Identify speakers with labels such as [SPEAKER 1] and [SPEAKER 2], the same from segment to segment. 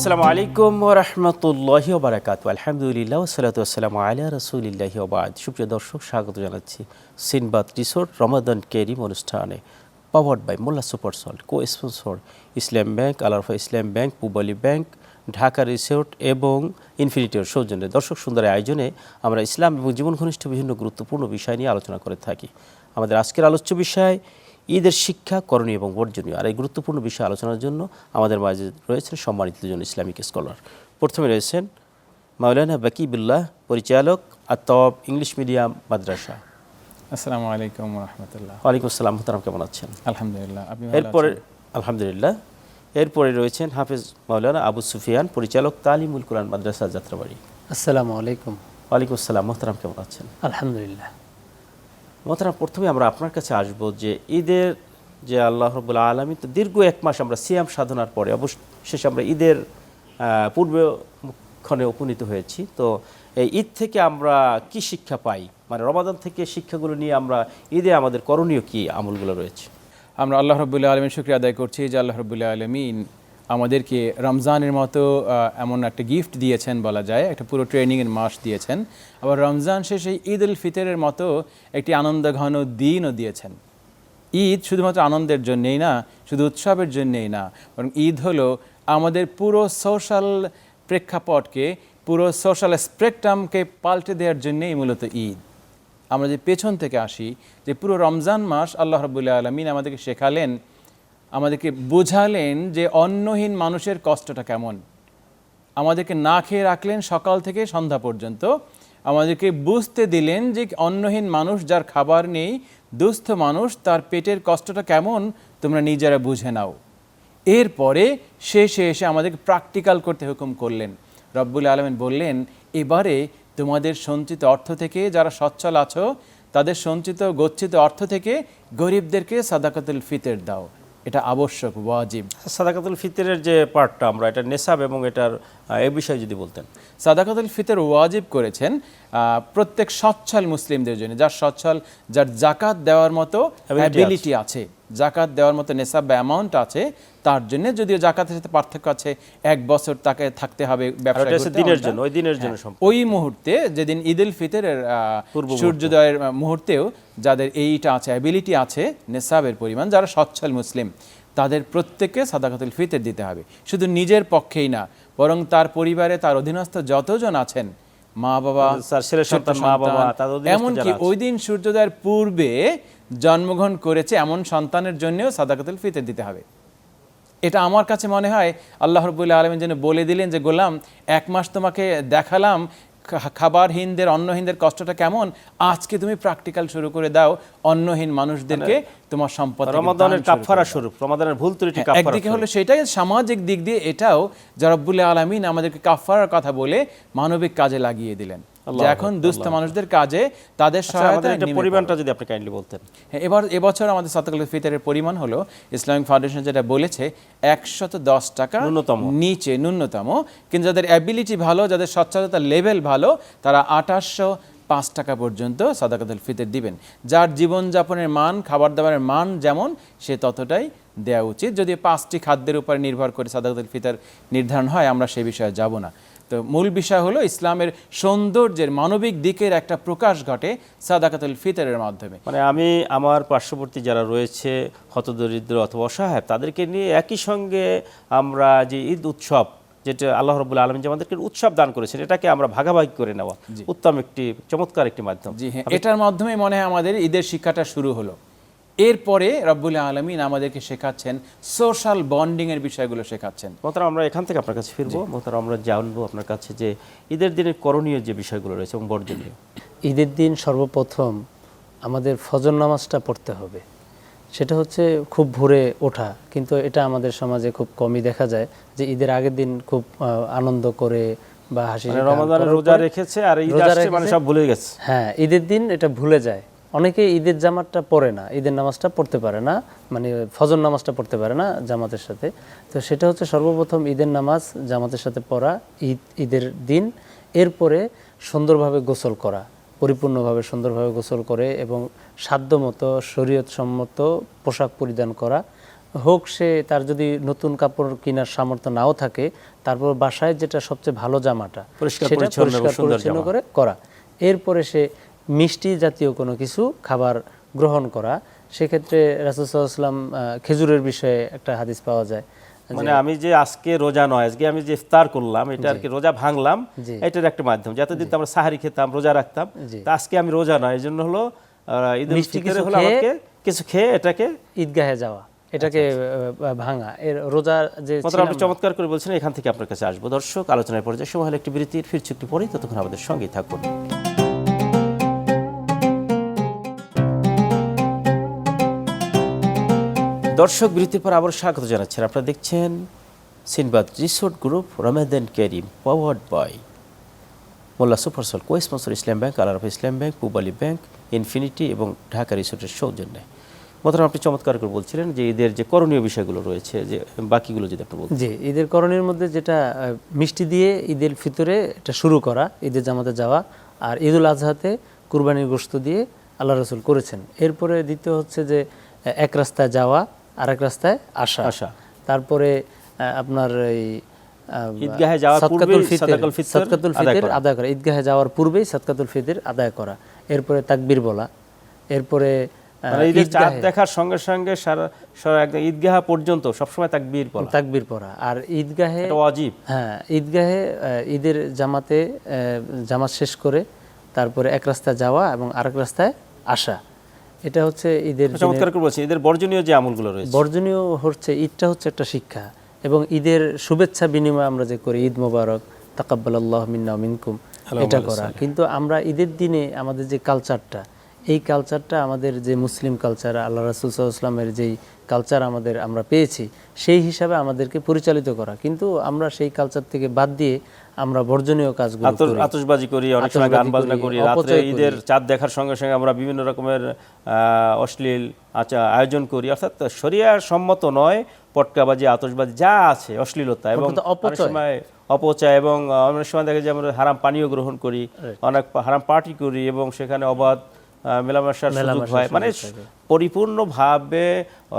[SPEAKER 1] আসসালামু আলাইকুম রহমতুল্লাহ বারাকাতু আলহামদুলিল্লাহ ওসালাতু আসসালামু আলা রসুলিল্লাহি ওবাদ সুপ্রিয় দর্শক, স্বাগত জানাচ্ছি সিনবাদ রিসোর্ট রমাদান কেরিম অনুষ্ঠানে powered by Molla super salt co sponsor Islam bank Alarafah Islam bank Pubali bank Dhaka resort এবং ইনফিনিটির সৌজন্যে দর্শক, সুন্দর আয়োজনে আমরা ইসলাম এবং জীবন ঘনিষ্ঠ বিভিন্ন গুরুত্বপূর্ণ বিষয় নিয়ে আলোচনা করে থাকি। আমাদের আজকের আলোচ্য বিষয় ঈদের শিক্ষা করণীয় এবং বর্জনীয়। আর এই গুরুত্বপূর্ণ বিষয় আলোচনার জন্য আমাদের মাঝে রয়েছেন সম্মানিত দুজন ইসলামিক স্কলার। প্রথমে রয়েছেন মাওলানা বাকিবুল্লাহ পরিচালক আতব ইংলিশ মিডিয়াম মাদ্রাসা।
[SPEAKER 2] আসসালামু আলাইকুম রহমতুল্লাহ।
[SPEAKER 1] ওয়ালাইকুম আসসালাম মোহতারাম কেমন আছেন?
[SPEAKER 2] আলহামদুলিল্লাহ আপনি
[SPEAKER 1] এরপরে আলহামদুলিল্লাহ এরপরে রয়েছেন হাফেজ মাওলানা আবু সুফিয়ান পরিচালক তালিমুল কোরআন মাদ্রাসা যাত্রাবাড়ি।
[SPEAKER 3] আসসালামু আলাইকুম।
[SPEAKER 1] ওয়ালাইকুম আসসালাম মোহতারাম কেমন আছেন?
[SPEAKER 3] আলহামদুলিল্লাহ।
[SPEAKER 1] মোহতারাম প্রথমে আমরা আপনার কাছে আসব যে ঈদের যে আল্লাহ রবুল্লা আলমী তো দীর্ঘ এক মাস আমরা সিয়াম সাধনার পরে অবশেষে আমরা ঈদের আহ, পূর্বক্ষণে উপনীত হয়েছি। তো এই ঈদ থেকে আমরা কি শিক্ষা পাই? মানে রমাদান থেকে শিক্ষাগুলো নিয়ে আমরা ঈদে আমাদের করণীয় কি আমলগুলো রয়েছে?
[SPEAKER 2] আমরা আল্লাহ রবুল্লাহ আলমীর শুক্রিয়া আদায় করছি যে আল্লাহ রবুল্লাহ আলমিন আমাদেরকে রমজানের মতো এমন একটা গিফট দিয়েছেন বলা যায়, একটা পুরো ট্রেনিংয়ের মাস দিয়েছেন। আবার রমজান শেষে ঈদ উল ফিতরের মতো একটি আনন্দ ঘন দিনও দিয়েছেন। ঈদ শুধুমাত্র আনন্দের জন্যেই না, শুধু উৎসবের জন্যেই না, বরং ঈদ হলো আমাদের পুরো সোশ্যাল প্রেক্ষাপটকে, পুরো সোশ্যাল স্পেকট্রামকে পাল্টে দেওয়ার জন্যেই মূলত ঈদ। আমরা যে পেছন থেকে আসি, যে পুরো রমজান মাস আল্লাহ রবুল্লাহ আলমিন আমাদেরকে শেখালেন আমাদেরকে বোঝালেন যে অন্নহীন মানুষের কষ্টটা কেমন। আমাদেরকে না খেয়ে রাখলেন সকাল থেকে সন্ধ্যা পর্যন্ত। আমাদেরকে বুঝতে দিলেন যে অন্নহীন মানুষ যার খাবার নেই, দুস্থ মানুষ তার পেটের কষ্টটা কেমন, তোমরা নিজেরা বুঝে নাও। এরপরে শেষে এসে আমাদেরকে প্র্যাকটিক্যাল করতে হুকুম করলেন। রব্বুল আলমিন বললেন, এবারে তোমাদের সঞ্চিত অর্থ থেকে যারা সচ্ছল আছো, তাদের সঞ্চিত গচ্ছিত অর্থ থেকে গরিবদেরকে সাদাকাতুল ফিতর দাও। এটা আবশ্যক ওয়াজিব।
[SPEAKER 1] সাদাকাতুল ফিতরের যে পার্টটা আমরা এটা নেশাব এবং এটার এ বিষয়ে যদি বলতেন।
[SPEAKER 2] সাদাকাতুল ফিতর ওয়াজিব করেছেন আহ, প্রত্যেক সচ্ছল মুসলিমদের জন্য যার সচ্ছল যার জাকাত দেওয়ার মতো অ্যাবিলিটি আছে। জাকাত দেওয়ার মতো নেশাব বা অ্যামাউন্ট আছে তার জন্য যদিও জাকাতের সাথে পার্থক্য আছে এক বছর তাকে থাকতে হবে
[SPEAKER 1] দিনের জন্য ওই দিনের জন্য
[SPEAKER 2] ওই মুহূর্তে যেদিন ঈদ উল ফিতরের সূর্যোদয়ের মুহূর্তেও যাদের এইটা আছে অ্যাবিলিটি আছে নেশাবের পরিমাণ যারা সচ্ছল মুসলিম তাদের প্রত্যেককে সাদাকাতুল ফিতর দিতে হবে। শুধু নিজের পক্ষেই না বরং তার পরিবারে তার অধীনস্থ যতজন আছেন মা বাবা
[SPEAKER 1] ছেলে সন্তান, মা বাবা,
[SPEAKER 2] সন্তান,
[SPEAKER 1] তাদের অধীনস্থ
[SPEAKER 2] এমনকি ওই দিন সূর্যোদয়ের পূর্বে জন্মগ্রহণ করেছে এমন সন্তানের জন্যও সাদাকাতুল ফিতর দিতে হবে। এটা আমার কাছে মনে হয় আল্লাহ রবুল্লাহ আলমিন যেন বলে দিলেন যে গোলাম এক মাস তোমাকে দেখালাম খাবারহীনদের অন্নহীনদের কষ্টটা কেমন? আজকে তুমি প্র্যাকটিক্যাল শুরু করে দাও। অন্নহীন মানুষদেরকে তোমার সম্পদ
[SPEAKER 1] রমাদানের কাফারা স্বরূপ রমাদানের ভুল ত্রুটি
[SPEAKER 2] হ্যাঁ, একদিকে হলো সেটাই সামাজিক দিক দিয়ে এটাও জরব্বুল্লাহ আলমিন আমাদেরকে কাফারার কথা বলে মানবিক কাজে লাগিয়ে দিলেন। যে এখন দুস্থ মানুষদের কাজে তাদের
[SPEAKER 1] আচ্ছা,
[SPEAKER 2] সহায়তা
[SPEAKER 1] এটা পরিমাণটা যদি আপনি কাইন্ডলি বলতেন।
[SPEAKER 2] হ্যাঁ, এবার এবছর আমাদের সাতাকুল ফিতরের পরিমাণ হলো ইসলামিক ফাউন্ডেশন যেটা বলেছে একশত দশ টাকা
[SPEAKER 1] ন্যূনতম।
[SPEAKER 2] নিচে ন্যূনতম। কিন্তু যাদের অ্যাবিলিটি ভালো যাদের সচ্ছলতার লেভেল ভালো তারা আঠাশশো পাঁচ টাকা পর্যন্ত সাদাকাতুল ফিতর দিবেন। যার জীবনযাপনের মান খাবার দাবারের মান যেমন সে ততটাই দেওয়া উচিত। যদি পাঁচটি খাদ্যের উপর নির্ভর করে সাদাকাতুল ফিতর নির্ধারণ হয় আমরা সে বিষয়ে যাব না। তো মূল বিষয় হলো ইসলামের সৌন্দর্যের মানবিক দিকের একটা প্রকাশ ঘটে সাদাকাতুল ফিতরের মাধ্যমে।
[SPEAKER 1] মানে আমি আমার পার্শ্ববর্তী যারা রয়েছে হতদরিদ্র অথবা অসহায় তাদেরকে নিয়ে একই সঙ্গে আমরা যে ঈদ উৎসব যেটা আল্লাহ রবুল্লা আলম যে আমাদেরকে উৎসব দান করেছেন এটাকে আমরা ভাগাভাগি করে নেওয়া উত্তম একটি চমৎকার একটি মাধ্যম।
[SPEAKER 2] জি হ্যাঁ এটার মাধ্যমে মনে হয় আমাদের ঈদের শিক্ষাটা শুরু হলো। এরপরে রব্বুল্লাহ আলমিন আমাদেরকে শেখাচ্ছেন সোশ্যাল বন্ডিং এর বিষয়গুলো শেখাচ্ছেন।
[SPEAKER 1] মোহতারাম আমরা এখান থেকে আপনার কাছে ফিরবো। মোহতারাম আমরা জানব আপনার কাছে যে ঈদের দিনের করণীয় যে বিষয়গুলো রয়েছে এবং বর্জনীয়
[SPEAKER 3] ঈদের দিন সর্বপ্রথম আমাদের ফজর নামাজটা পড়তে হবে। সেটা হচ্ছে খুব ভোরে ওঠা কিন্তু এটা আমাদের সমাজে খুব কমই দেখা যায় যে ঈদের আগের দিন খুব আহ, আনন্দ করে বা হাসি
[SPEAKER 1] মানে রোজা রেখেছে আর ঈদ আসছে মানে সব ভুলে গেছে।
[SPEAKER 3] হ্যাঁ ঈদের দিন এটা ভুলে যায়। অনেকে ঈদের জামাতটা পড়ে না ঈদের নামাজটা পড়তে পারে না মানে ফজর নামাজটা পড়তে পারে না জামাতের সাথে। তো সেটা হচ্ছে সর্বপ্রথম ঈদের নামাজ জামাতের সাথে পড়া ঈদ ঈদের দিন এরপরে সুন্দরভাবে গোসল করা পরিপূর্ণভাবে সুন্দরভাবে গোসল করে এবং সাধ্যমতো শরীয়ত সম্মত পোশাক পরিধান করা। হোক সে তার যদি নতুন কাপড় কেনার সামর্থ্য নাও থাকে তারপর বাসায় যেটা সবচেয়ে ভালো জামাটা
[SPEAKER 1] পরিষ্কার
[SPEAKER 3] সেটা পরিষ্কার পরিচ্ছন্ন করে করা। এরপরে সে মিষ্টি জাতীয় কোনো কিছু খাবার গ্রহণ করা সেক্ষেত্রে রাসুসাল্লাম খেজুরের বিষয়ে একটা হাদিস পাওয়া যায়।
[SPEAKER 1] মানে আমি যে আজকে রোজা নয় আজকে আমি যে ইফতার করলাম এটা আর কি রোজা ভাঙলাম এটার একটা মাধ্যম। যতদিন তো আমরা সাহারি খেতাম রোজা রাখতাম তা আজকে আমি রোজা নয় এই জন্য হলো ঈদ
[SPEAKER 3] কিছু
[SPEAKER 1] হলো
[SPEAKER 3] খেয়ে-
[SPEAKER 1] আমাকে কিছু খেয়ে এটাকে
[SPEAKER 3] ঈদগাহে যাওয়া এটাকে ভাঙা। এর রোজার যে
[SPEAKER 1] আপনি চমৎকার করে বলছেন এখান থেকে আপনার কাছে আসব। দর্শক আলোচনার পর্যায়ে সময় হলে একটি বিরতির ফিরছি একটু পরেই ততক্ষণ আমাদের সঙ্গেই থাকুন। দর্শক বিরতির পর আবার স্বাগত জানাচ্ছেন। আপনারা দেখছেন Sinbad resort group Ramadan Kareem powered by Molla super salt, co sponsor Islam bank Alarafah Islam bank, Pubali bank, infinity এবং ঢাকা রিসোর্টের সৌজন্যে। মতন আপনি চমৎকার করে বলছিলেন যে ঈদের যে করণীয় বিষয়গুলো রয়েছে, যে বাকিগুলো যদি আপনি বলতেন।
[SPEAKER 3] জি ঈদের করণের মধ্যে যেটা মিষ্টি দিয়ে ঈদের ভিতরে এটা শুরু করা, ঈদের জামাতে যাওয়া আর ঈদুল আজহাতে কুরবানির গোশত দিয়ে আল্লাহ রসুল করেছেন। এরপরে দ্বিতীয় হচ্ছে যে এক রাস্তায় যাওয়া আর এক রাস্তায় আসা।
[SPEAKER 1] আসা।
[SPEAKER 3] তারপরে আপনার এই
[SPEAKER 1] ঈদগাহে যাওয়ার পূর্বেই সাদাকাতুল ফিতর
[SPEAKER 3] সদকাতুল
[SPEAKER 1] আদায়
[SPEAKER 3] ফিতর
[SPEAKER 1] করা।
[SPEAKER 3] আদায় করা। ঈদগাহে যাওয়ার পূর্বেই সদকাতুল ফিতর আদায় করা। এরপরে তাকবীর বলা। এরপরে
[SPEAKER 1] মানে ঈদের চাঁদ দেখার সঙ্গে সঙ্গে সারা একদম ঈদগাহ পর্যন্ত সবসময় তাকবীর বলা
[SPEAKER 3] তাকবীর পড়া। আর ঈদগাহে হ্যাঁ ঈদগাহে ঈদের জামাতে জামাত শেষ করে তারপরে এক রাস্তায় যাওয়া এবং আরেক রাস্তায় আসা। এটা হচ্ছে ঈদের
[SPEAKER 1] চমৎকার করে বলছি ঈদের বর্জনীয় যে আমলগুলো রয়েছে।
[SPEAKER 3] বর্জনীয় হচ্ছে ঈদটা হচ্ছে একটা শিক্ষা এবং ঈদের শুভেচ্ছা বিনিময় আমরা যে করি ঈদ মোবারক তাকাব্বাল আল্লাহ মিন্না মিনকুম এটা করা। কিন্তু আমরা ঈদের দিনে আমাদের যে কালচারটা এই কালচারটা আমাদের যে মুসলিম কালচার আল্লাহ রাসুল সাল্লামের যেই কালচার আমাদের আমরা পেয়েছি সেই হিসাবে আমাদেরকে পরিচালিত করা। কিন্তু আমরা সেই কালচার থেকে বাদ দিয়ে আমরা বর্জনীয় কাজগুলো
[SPEAKER 1] আতশবাজি করি অনেক সময় গান বাজনা
[SPEAKER 3] করি,
[SPEAKER 1] রাত্রে ঈদের চাঁদ দেখার সঙ্গে সঙ্গে আমরা বিভিন্ন রকমের আহ, অশ্লীল আচ্ছা আয়োজন করি। অর্থাৎ শরিয়ার সম্মত নয় পটকাবাজি আতশবাজি যা আছে অশ্লীলতা এবং। সময় অপচয় এবং অনেক সময় দেখা যায় আমরা হারাম পানীয় গ্রহণ করি অনেক হারাম পার্টি করি এবং সেখানে অবাধ মেলামেশার সুযোগ হয়। মানে পরিপূর্ণভাবে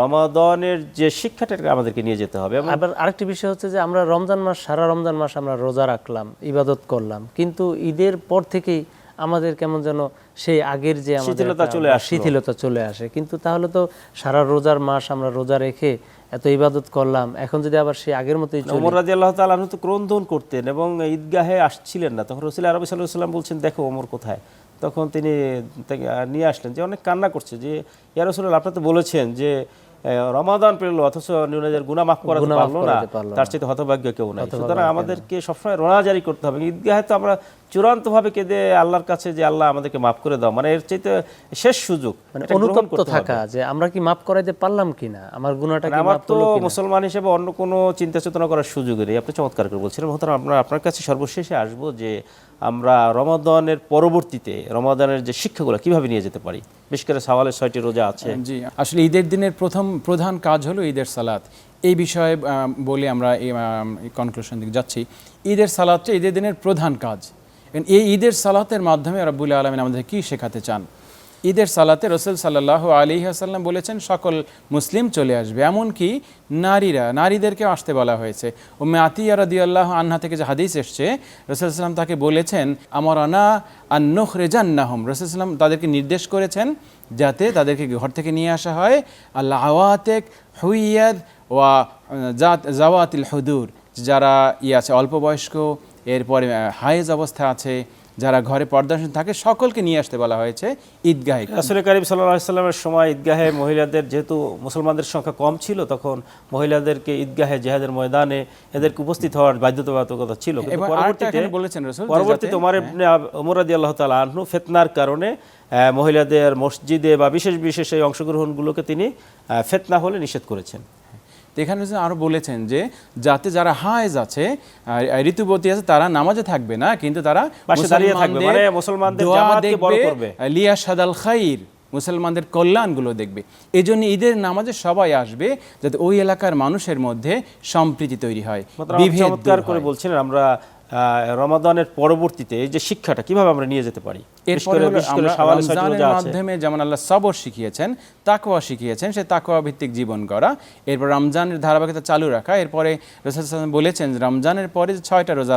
[SPEAKER 1] রমাদনের যে শিক্ষাটা আমাদেরকে নিয়ে যেতে হবে।
[SPEAKER 3] আবার আরেকটি বিষয় হচ্ছে যে আমরা রমজান মাস সারা রমজান মাস আমরা রোজা রাখলাম ইবাদত করলাম। কিন্তু ঈদের পর থেকেই আমাদের কেমন যেন সেই আগের যে
[SPEAKER 1] শিথিলতা চলে আসলো।
[SPEAKER 3] শিথিলতা চলে আসে। কিন্তু তাহলে তো সারা রোজার মাস আমরা রোজা রেখে এত ইবাদত করলাম। এখন যদি আবার সেই আগের মতোই চলি
[SPEAKER 1] ওমর রাজি আল্লাহ তাআলা তো ক্রন্দন করতেন এবং ঈদগাহে আসছিলেন না। তখন রসুল আরবি সাল্লাহ সাল্লাম বলছেন দেখো ওমর কোথায়? তখন তিনি নিয়ে আসলেন যে অনেক কান্না করছে যে ইয়ার রসুল আপনি তো বলেছেন যে রমাদান পেল অথচ নিজের গুনা মাফ
[SPEAKER 3] করা
[SPEAKER 1] পারল না। তার চেয়ে হতভাগ্য কেউ নাই। সুতরাং আমাদেরকে সবসময় রোনাজারি করতে হবে। ঈদগাহে তো আমরা চূড়ান্তভাবে কেঁদে আল্লাহর কাছে যে আল্লাহ আমাদেরকে মাফ করে দাও মানে এর চাইতে শেষ সুযোগ
[SPEAKER 3] মানে অনুতপ্ত থাকা যে আমরা কি মাফ করাইতে পারলাম কিনা আমার গুণাটা
[SPEAKER 1] মানে আমার তো মুসলমান হিসেবে অন্য কোনো চিন্তা চেতনা করার সুযোগ নেই। আপনি চমৎকার করে বলছিলেন মহতারাম আমরা আপনার কাছে সর্বশেষে আসব যে আমরা রমাদানের পরবর্তীতে রমাদানের যে শিক্ষাগুলো কীভাবে নিয়ে যেতে পারি? বিশেষ করে সাওয়ালের ছয়টি রোজা আছে।
[SPEAKER 2] জি আসলে ঈদের দিনের প্রথম প্রধান কাজ হলো ঈদের সালাত। এই বিষয়ে বলে আমরা এই কনক্লুশন দিকে যাচ্ছি। ঈদের সালাদটা ঈদের দিনের প্রধান কাজ। এই ঈদের সালাতের মাধ্যমে রব্বুল আলমিন আমাদের কি শেখাতে চান? ঈদের সালাতে রসুল সাল্লাহ আলী আসাল্লাম বলেছেন, সকল মুসলিম চলে আসবে। এমনকি নারীরা, নারীদেরকেও আসতে বলা হয়েছে। ও আতিয়া রাদি আল্লাহ আন্না থেকে যে হাদিস এসছে, রসুল সাল্লাম তাকে বলেছেন আমার আনা আন্নখ রেজান্নাহম রসুল সাল্লাম তাদেরকে নির্দেশ করেছেন যাতে তাদেরকে ঘর থেকে নিয়ে আসা হয়। আল্লাহ আওয়াতেক হুইয়াদ ওয়া জাত জাওয়াতিল হুদুর, যারা ইয়ে আছে, অল্প বয়স্ক এরপরে হায়েজ অবস্থা আছে যারা ঘরে পর্দাসীন থাকে সকলকে নিয়ে আসতে বলা হয়েছে ঈদগাহে।
[SPEAKER 1] আসলে করিম সাল্লাহ সাল্লামের সময় ঈদগাহে মহিলাদের যেহেতু মুসলমানদের সংখ্যা কম ছিল তখন মহিলাদেরকে ঈদগাহে জেহাদের ময়দানে এদেরকে উপস্থিত হওয়ার বাধ্যবাধকতা ছিল।
[SPEAKER 2] বলেছেন রসুল যে
[SPEAKER 1] পরবর্তীতে
[SPEAKER 2] যাতে-
[SPEAKER 1] ওমর ইবনে আব- ওমর রাদি আল্লাহ তালা আহনু ফেতনার কারণে আহ, মহিলাদের মসজিদে বা বিশেষ বিশেষ এই অংশগ্রহণগুলোকে তিনি ফেতনা হলে নিষেধ করেছেন।
[SPEAKER 2] তো এখানে আরও বলেছেন যে যাতে যারা হায়েজ আছে ঋতুবতী আছে তারা নামাজে থাকবে না কিন্তু তারা
[SPEAKER 1] মানে মুসলমানদের জামাতকে
[SPEAKER 2] লিয়া সাদাল খাইর মুসলমানদের কল্যাণগুলো দেখবে এই জন্য ঈদের নামাজে সবাই আসবে যাতে ওই এলাকার মানুষের মধ্যে সম্প্রীতি তৈরি হয় বিভেদ
[SPEAKER 1] করে। বলছিলেন আমরা রমাদানের পরবর্তীতে এই যে শিক্ষাটা কীভাবে আমরা নিয়ে যেতে পারি।
[SPEAKER 2] মাধ্যমে যেমন আল্লাহ সবর শিখিয়েছেন তাকোয়া শিখিয়েছেন সে তাকওয়া ভিত্তিক জীবন করা। এরপর রমজানের ধারাবাহিকতা চালু রাখা। এরপরে রাসূল বলেছেন রমজানের পরে ছয়টা রোজা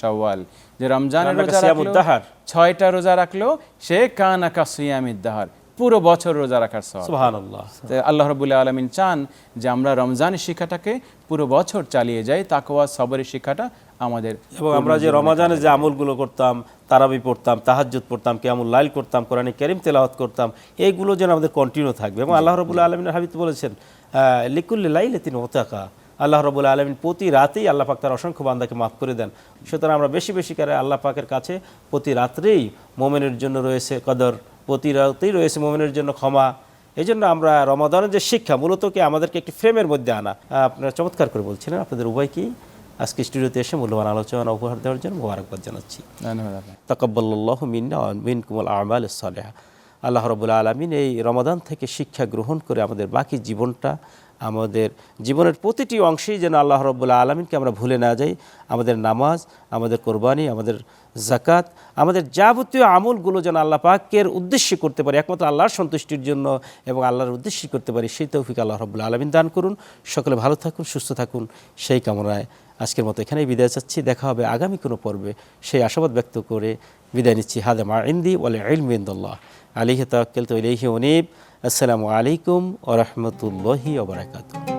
[SPEAKER 1] শাওয়াল।
[SPEAKER 2] যে রমজানের রোজা রাখল ছয়টা রোজা রাখল সে কানা কাসিয়ামিদ দাহার। পুরো বছর রোজা রাখার সওয়াব। আল্লাহ রবুল্লাহ আলমিন চান যে আমরা রমজানের শিক্ষাটাকে পুরো বছর চালিয়ে যাই তাকওয়া সবরের শিক্ষাটা আমাদের
[SPEAKER 1] এবং আমরা যে রমাজানে যে আমলগুলো করতাম তারাবি পড়তাম তাহাজ্জুদ পড়তাম কে কেমন লাইল করতাম কোরআনে করিম তেলাওয়াত করতাম এইগুলো যেন আমাদের কন্টিনিউ থাকবে। এবং আল্লাহ রবুল্লা আলমিন হাবিব বলেছেন লিকুল্লি লাইলে তিনি ওতাকা। আল্লাহ রবুল্লা আলমিন প্রতি রাতেই আল্লাহ পাক তার অসংখ্য বান্দাকে মাফ করে দেন। সুতরাং আমরা বেশি বেশি করে আল্লাহ পাকের কাছে প্রতি রাত্রেই মোমেনের জন্য রয়েছে কদর প্রতি রাতেই রয়েছে মোমেনের জন্য ক্ষমা। এই জন্য আমরা রমাদানের যে শিক্ষা মূলত কি আমাদেরকে একটি ফ্রেমের মধ্যে আনা। আপনারা চমৎকার করে বলছিলেন আপনাদের উভয়কেই আজকে স্টুডিওতে এসে মূল্যবান আলোচনা উপহার দেওয়ার জন্য মোবারকবাদ জানাচ্ছি। মিন্না মিন কুমল আমাল সালেহা। আল্লাহ রবুল্লা আলমিন এই রমাদান থেকে শিক্ষা গ্রহণ করে আমাদের বাকি জীবনটা আমাদের জীবনের প্রতিটি অংশেই যেন আল্লাহ রব্বুল্লা আলমিনকে আমরা ভুলে না যাই। আমাদের নামাজ আমাদের কোরবানি আমাদের জাকাত আমাদের যাবতীয় আমলগুলো যেন আল্লাহ পাকের উদ্দেশ্যে করতে পারি, একমাত্র আল্লাহর সন্তুষ্টির জন্য এবং আল্লাহর উদ্দেশ্যে করতে পারি, সেই তৌফিক আল্লাহ রব্বুল্লা আলমিন দান করুন। সকলে ভালো থাকুন, সুস্থ থাকুন, সেই কামনায় আজকের মতো এখানেই বিদায় চাচ্ছি। দেখা হবে আগামী কোনো পর্বে। সেই আশাবাদ ব্যক্ত করে বিদায় নিচ্ছি। হাদামা ইন্দি ওয়ালে ইলমিন্দুল্লাহ আলিহ তাক্কেল তো ইলাইহি অনিব আসসালামু আলাইকুম ওরহমতুল্লাহি ওবরাকাতুহ